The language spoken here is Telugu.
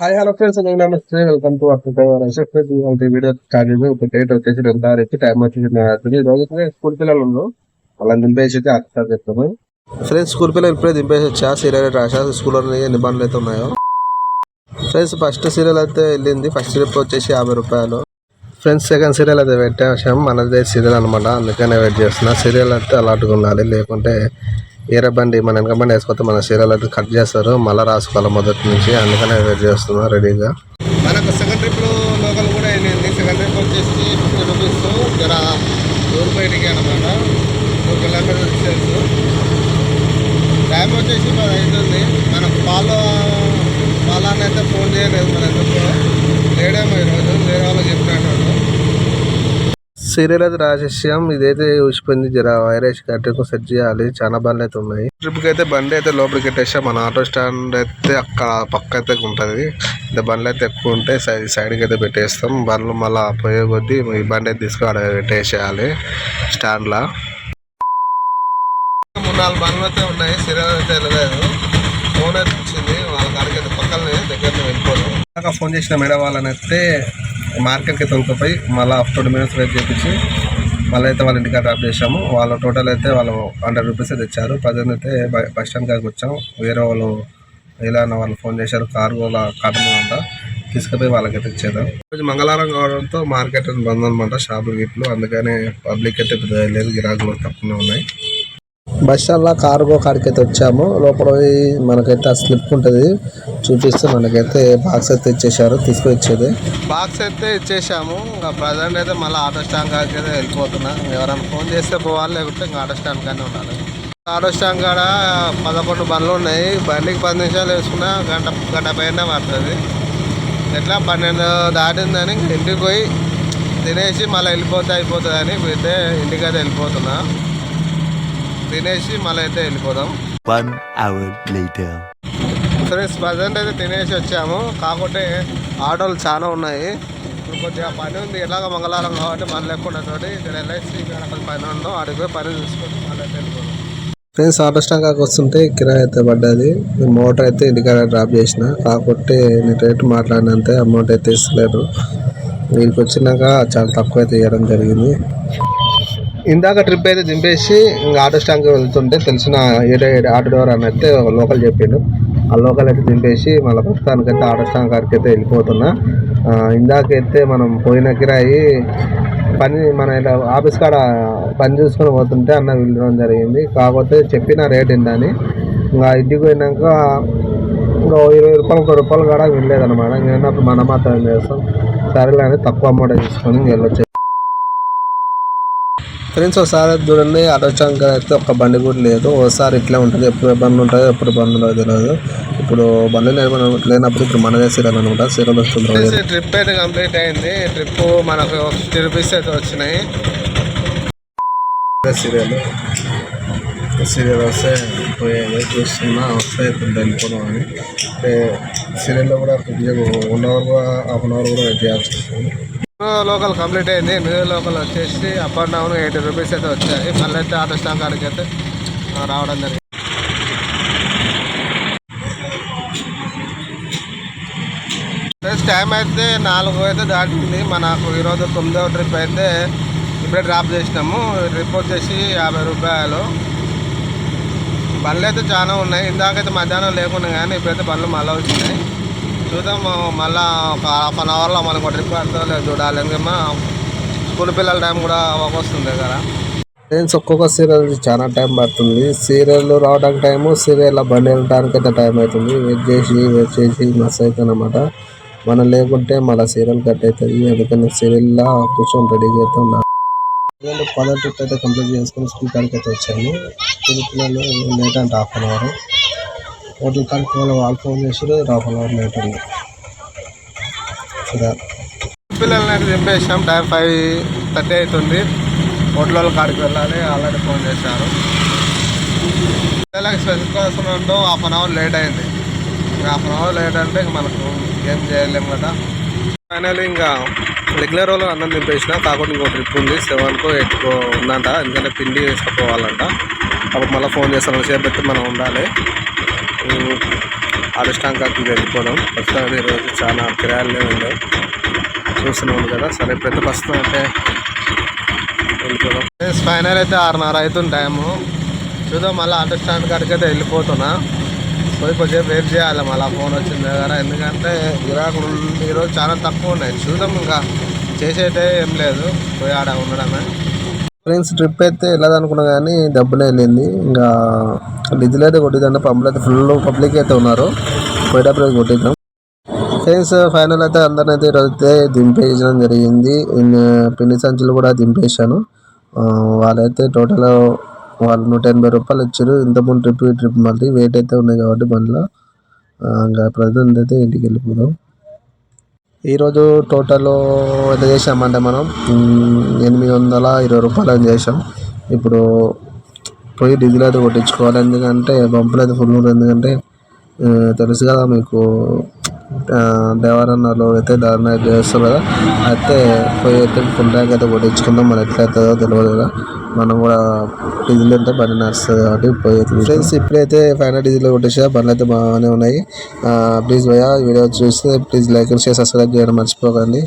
హాయ్ హలో ఫ్రెండ్స్ నేను నమస్తే వెల్కమ్ టు అప్పుడు వీడియో స్టార్ట్ చేసి ఒక డేట్ వచ్చేసి రెండు తారీఖు టైం వచ్చేసి ఈ రోజు స్కూల్ పిల్లలు ఉన్నారు వాళ్ళని దింపేసి అయితే అక్కడ చెప్తాము ఫ్రెండ్స్ స్కూల్ పిల్లలు ఇప్పుడే దింపేసి వచ్చా? సీరియల్ రాసా? స్కూల్లో ఎన్ని బండ్లు అయితే ఉన్నాయో? ఫ్రెండ్స్ ఫస్ట్ సీరియల్ అయితే వెళ్ళింది. ఫస్ట్ ట్రిప్ వచ్చేసి యాభై రూపాయలు. ఫ్రెండ్స్ సెకండ్ సీరియల్ అయితే పెట్టాం. మనదే సీరియల్ అనమాట అందుకనే వెయిట్ చేస్తున్నా. సీరియల్ అయితే అలాంటిగా ఉండాలి. లేకుంటే ఏరే బండి మన వెనక బండి వేసుకొస్తే మన సీరియల్ అయితే కట్ చేస్తారు. మళ్ళీ రాసుకోవాలి మొదటి నుంచి. అందుకనే వెయిట్ చేస్తున్నా రెడీగా మనకు సెకండ్ ట్రిప్ లోకల్ కూడా వెళ్ళింది. సెకండ్ ట్రిప్ వచ్చేసి ఫిఫ్టీ రూపీస్ జర ఊరు బయటికి అనమాట టూ కిలోమీటర్స్ డిస్టెన్స్ టైం వచ్చేసి మరి అవుతుంది. మనకు పాలో పాలాన్ని అయితే ఫోన్ చేయలేదు. మన ఎందుకు లేడేమో ఈరోజు. వేరే వాళ్ళకి చెప్పినట్టు. సీరియల్ అయితే రాసేసాం ఇదైతే ఊసిపోయింది. జర వైరస్ కట్టే సెట్ చేయాలి. చాలా బండ్లు అయితే ఉన్నాయి. ట్రిప్కి అయితే బండి అయితే లోపలికి కట్టేసాం మన ఆటో స్టాండ్ అయితే అక్కడ పక్క అయితే ఉంటుంది. ఇంత బండ్లు అయితే ఎక్కువ ఉంటే సైడ్ సైడ్కి అయితే పెట్టేస్తాం. బండ్లు మళ్ళీ పోయే కొద్దీ ఈ బండి అయితే తీసుకొని పెట్టేసేయాలి స్టాండ్లో. మూడు నాలుగు బండ్లు అయితే ఉన్నాయి. సీరియల్ అయితే వెళ్ళలేదు. ఫోన్ అయితే వచ్చింది. వాళ్ళ కాడికి అయితే పక్కనే దగ్గర ఫోన్ చేసిన మేడం వాళ్ళని అయితే మార్కెట్కి తొలగిపోయి మళ్ళీ ట్వంటీ మినిట్స్ వెయిట్ చేపించి మళ్ళీ అయితే వాళ్ళ ఇంటికి డ్రాప్ చేసాము వాళ్ళ టోటల్ అయితే వాళ్ళు హండ్రెడ్ రూపీస్ అయితే ఇచ్చారు ప్రజెంట్ అయితే బ- బస్ స్టాండ్ కాడికి వచ్చాం. వేరే వాళ్ళు ఇలా అన్న వాళ్ళు ఫోన్ చేశారు. కార్గోల కాటన్ అంట తీసుకుపోయి వాళ్ళకైతే ఇచ్చేద్దాం. రోజు మంగళవారం కావడంతో మార్కెట్ బంద్ అనమాట షాపులు గిట్లు అందుకనే పబ్లిక్ అయితే పెద్ద లేదు. గిరాకులు తక్కువనే ఉన్నాయి. బస్ స్టాండ్లో కార్గో కాడికి అయితే వచ్చాము. లోపల పోయి మనకైతే ఆ స్లిప్ ఉంటుంది. చూపిస్తే మనకైతే బాక్స్ అయితే ఇచ్చేసారు తీసుకొని ఇచ్చేది బాక్స్ అయితే ఇచ్చేసాము ఇంకా ప్రజెంట్ అయితే మళ్ళీ ఆటో స్టాండ్ కాడికి అయితే వెళ్ళిపోతున్నా. ఎవరైనా ఫోన్ చేస్తే పోవాలి లేకుంటే ఇంకా ఆటో స్టాండ్ కానీ ఉండాలి. ఆటో స్టాండ్ కాడ పదకొండు బండ్లు ఉన్నాయి. బండికి పది నిమిషాలు వేసుకున్నా గంట గంట పైన పడుతుంది. ఎట్లా? పన్నెండు దాటిందని ఇంటికి పోయి తినేసి మళ్ళీ వెళ్ళిపోతే అయిపోతుంది అని అయితే ఇంటికి అయితే వెళ్ళిపోతున్నా. తినేసి మళ్ళీ అయితే వెళ్ళిపోదాం. ఫ్రెండ్స్ ప్రజెంట్ అయితే తినేసి వచ్చాము. కాకపోతే ఆటోలు చాలా ఉన్నాయి. ఇప్పుడు కొద్దిగా పని ఉంది. ఎలాగ మంగళవారం కాబట్టి మళ్ళీ లేకుండా తోటి ఇక్కడ ఎల్ఐసి ఇక్కడ అక్కడ పని ఉండవు అడిగి పని చూసుకొని మళ్ళీ వెళ్ళిపోతాం ఫ్రెండ్స్ ఆటో స్టాండ్ వస్తుంటే కిరాయి అయితే పడ్డది. మోటార్ అయితే ఇంటికాడ డ్రాప్ చేసిన. కాకపోతే నేను రేటు మాట్లాడినంతే అమౌంట్ అయితే ఇస్తలేరు. వీరికి వచ్చినాక చాలా తక్కువ అయితే ఇవ్వడం జరిగింది. ఇందాక ట్రిప్ అయితే దింపేసి ఇంకా ఆటో స్టాండ్కి వెళ్తుంటే తెలిసిన ఏడే ఆటో డ్రైవర్ అని అయితే ఒక లోకల్ చెప్పిండు. ఆ లోకల్ అయితే దింపేసి మళ్ళీ ప్రస్తుతానికైతే ఆటో స్టాండ్ కాడికి అయితే వెళ్ళిపోతున్నా ఇందాకైతే మనం పోయిన కిరాయి పని మన ఇలా ఆఫీస్ కాడ పని చూసుకొని పోతుంటే అన్న వెళ్ళడం జరిగింది. కాకపోతే చెప్పిన రేట్ ఏంటని ఇంకా ఇంటికి పోయినాక ఇంకో ఇరవై రూపాయలు ముప్పై రూపాయలు కూడా వెళ్ళలేదన్నమాట ఇంకా మనం మాత్రం చేస్తాం. సరేలే అని తక్కువ అమౌంట్ తీసుకొని వెళ్ళొచ్చు ఫ్రెండ్స్ ఒకసారి చూడండి ఆటో స్టాండ్ అయితే ఒక బండి కూడా లేదు. ఒకసారి ఇట్లా ఉంటుంది ఎప్పుడు బండి ఉంటుంది ఎప్పుడు బండి ఉండదు తెలియదు ఇప్పుడు బండి లేని- లేనప్పుడు ఇప్పుడు మనదే సీరియల్ అనమాట సీరియల్ వస్తుంది. ట్రిప్ అయితే కంప్లీట్ అయింది. ట్రిప్ మనకు ఫిఫ్టీ రూపీస్ అయితే వచ్చినాయి. సీరియల్ సీరియల్ వస్తే పోయేది చూస్తున్నా వస్తే ఇప్పుడు వెళ్ళిపోదాం అని. సీరియల్లో కూడా అవర్ కూడా హాఫ్ అన్ అవర్ కూడా వెయిట్ చేయాల్సి వస్తుంది. లోకల్ కంప్లీట్ అయింది. న్యూ లోకల్ వచ్చేసి up and down eighty rupees అయితే వచ్చాయి. మళ్ళీ అయితే ఆటో స్టాంగ్ కాడికి అయితే రావడం జరిగింది. టైం అయితే నాలుగు అయితే దాటింది. మనకు ఈరోజు తొమ్మిదవ ట్రిప్ అయితే ఇప్పుడే డ్రాప్ చేసినాము. ట్రిప్ వచ్చేసి యాభై రూపాయలు. బండ్లు అయితే చాలా ఉన్నాయి. ఇందాకైతే మధ్యాహ్నం లేకుండా కానీ ఇప్పుడైతే బండ్లు మళ్ళీ వచ్చినాయి. చూద్దాం మళ్ళీ ఒక హాఫ్ అన్ అవర్లో మనకు ట్రిప్ పడుతుందో లేదో చూడాలి. ఎందుకమ్మా స్కూల్ పిల్లల టైం కూడా వస్తుంది కదా. ఫ్రెండ్స్ ఒక్కొక్క సీరియల్ చాలా టైం పడుతుంది. సీరియల్ రావడానికి టైము సీరియల్ బండి వెళ్ళడానికి అయితే టైం అవుతుంది. వెయిట్ చేసి వెయిట్ చేసి మిస్ అవుతుంది అనమాట మనం లేకుంటే మళ్ళీ సీరియల్ కట్ అవుతుంది. అందుకని సీరియల్లో కూర్చొని రెడీగా అయితే సీరియల్ పదో ట్రిప్ అయితే కంప్లీట్ చేసుకుని స్కూల్ కాడికి అయితే వచ్చాము స్కూల్ పిల్లలు లేట్ అంటే హాఫ్ అన్ అవర్ హోటల్ కాడికి వాళ్ళు వాళ్ళు ఫోన్ చేసారు హాఫ్ అన్ అవర్ లేట్ ఉంది సరే. పిల్లల్ని అయితే దింపేసాం టైం ఫైవ్ థర్టీ అవుతుంది. హోటల్ కాడికి వెళ్ళాలి. ఆల్రెడీ ఫోన్ చేశారు. పిల్లలకి స్పెషల్ కోసం అంటూ హాఫ్ అన్ అవర్ లేట్ అయింది. ఇంకా హాఫ్ అన్ అవర్ లేట్ అంటే మనకు ఏం చేయలేము కదా. ఫైనల్ ఇంకా రెగ్యులర్ వాళ్ళు అన్నం దింపేసిన కాకుండా ఇంకో ట్రిప్ ఉంది. సెవెన్కో ఎయిట్కో ఉందంట. ఎందుకంటే పిండి వేసుకుపోవాలంట. అప్పుడు మళ్ళీ ఫోన్ చేస్తాను. సేపు పెట్టి మనం ఉండాలి. అరిష్టాంకాకి వెళ్ళిపోవడం ప్రస్తుతం ఈరోజు చాలా కిరాయిలే ఉండవు చూస్తున్నాం కదా. సరే పెద్ద ప్రస్తుతం అయితే వెళ్ళిపోదాం. ఫైనల్ అయితే ఆరున్నర అవుతుంది టైము. చూద్దాం మళ్ళీ ఆటో స్టాండ్ కాడికి అయితే వెళ్ళిపోతున్నా. పోయి కొంచెం వెయిట్ చేయాలి. మళ్ళీ ఫోన్ వచ్చింది దగ్గర ఎందుకంటే గిరాకులు ఈరోజు చాలా తక్కువ ఉన్నాయి. చూద్దాం ఇంకా. చేసేటే ఏం లేదు. పోయి ఆడ ఉండడమే. ఫ్రెండ్స్ ట్రిప్ అయితే వెళ్ళాలనుకున్నా కానీ డబ్బులు వెళ్ళింది. ఇంకా డిజిల్ అయితే కొట్టిద్దాం పంపులు అయితే ఫుల్ పబ్లిక్ అయితే ఉన్నారు. పోయేటప్పుడు కొట్టిద్దాం. ఫ్రెండ్స్ ఫైనల్ అయితే అందరిని అయితే ఈరోజు అయితే దింపేయడం జరిగింది. పిండి సంచులు కూడా దింపేశాను. వాళ్ళైతే టోటల్ వాళ్ళు నూట ఎనభై రూపాయలు ఇచ్చారు. ఇంతకుముందు ట్రిప్ ట్రిప్ మళ్ళీ వెయిట్ అయితే ఉన్నాయి కాబట్టి బండిలో. ఇంకా ప్రజెంట్ అయితే ఇంటికి వెళ్ళిపోదాం. ఈరోజు టోటల్ ఎంత చేసామంటే మనం? ఎనిమిది వందల ఇరవై రూపాయలు అని చేసాం ఇప్పుడు పోయి డీజిల్ అయితే కొట్టించుకోవాలి. ఎందుకంటే పంపులు అయితే ఫుల్ ఎందుకంటే తెలుసు కదా మీకు దేవరన్నలో అయితే దారుణ చేస్తారు కదా అయితే పోయి అయితే ఫుల్ ట్యాంక్ అయితే కొట్టించుకుందాం మరి ఎట్లా అవుతుందో తెలియదు కదా. మనం కూడా డీజిల్ అంతా బండి నడుస్తుంది కాబట్టి పోయి ఫ్రెండ్స్ ఇప్పుడైతే ఫైనల్ డీజిల్ కొట్టేసా బండ్లు అయితే బాగానే ఉన్నాయి. ప్లీజ్ భయ్యా వీడియో చూస్తే please like and share subscribe చేయడం మర్చిపోకండి.